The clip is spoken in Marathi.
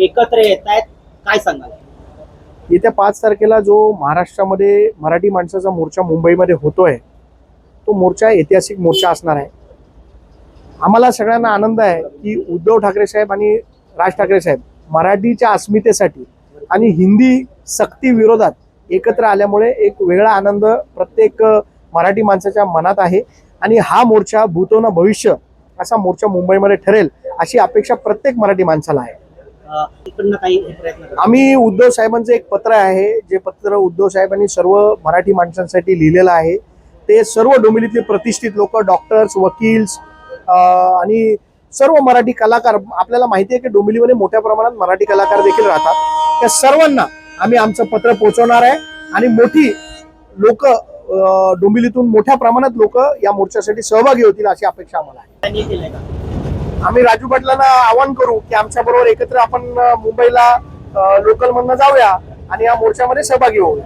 एकत्र येत आहेत काय सांगाल? येत्या पाच तारखेला जो महाराष्ट्रामध्ये मराठी माणसाचा मोर्चा मुंबईमध्ये होतोय तो मोर्चा ऐतिहासिक मोर्चा असणार आहे. आम्हाला सगळ्यांना आनंद आहे की उद्धव ठाकरे साहेब आणि राज ठाकरे साहेब मराठीच्या अस्मितेसाठी आणि हिंदी सक्ती विरोधात एकत्र आल्यामुळे एक वेगळा आनंद प्रत्येक मराठी माणसाच्या मनात आहे आणि हा मोर्चा भूतोन भविष्य असा मोर्चा मुंबईमध्ये ठरेल अशी अपेक्षा प्रत्येक मराठी माणसाला आहे. आम्ही उद्धव साहेबांचं एक पत्र आहे जे पत्र उद्धव साहेबांनी सर्व मराठी माणसांसाठी लिहिलेलं आहे. ते सर्व डोंबिवलीतले प्रतिष्ठित लोक डॉक्टर्स वकील्स आणि सर्व मराठी कलाकार आपल्याला माहिती आहे की डोंबिवलीमध्ये मोठ्या प्रमाणात मराठी कलाकार देखील राहतात. त्या सर्वांना आम्ही आमचं पत्र पोहोचवणार आहे आणि मोठी लोक डोंबिवलीतून मोठ्या प्रमाणात लोक या मोर्चासाठी सहभागी होतील अशी अपेक्षा आम्हाला आहे. आम्ही राजू पाटलांना आवाहन करू की आमच्या बरोबर एकत्र आपण मुंबईला लोकल मधनं जाऊया आणि या मोर्चामध्ये सहभागी होऊया.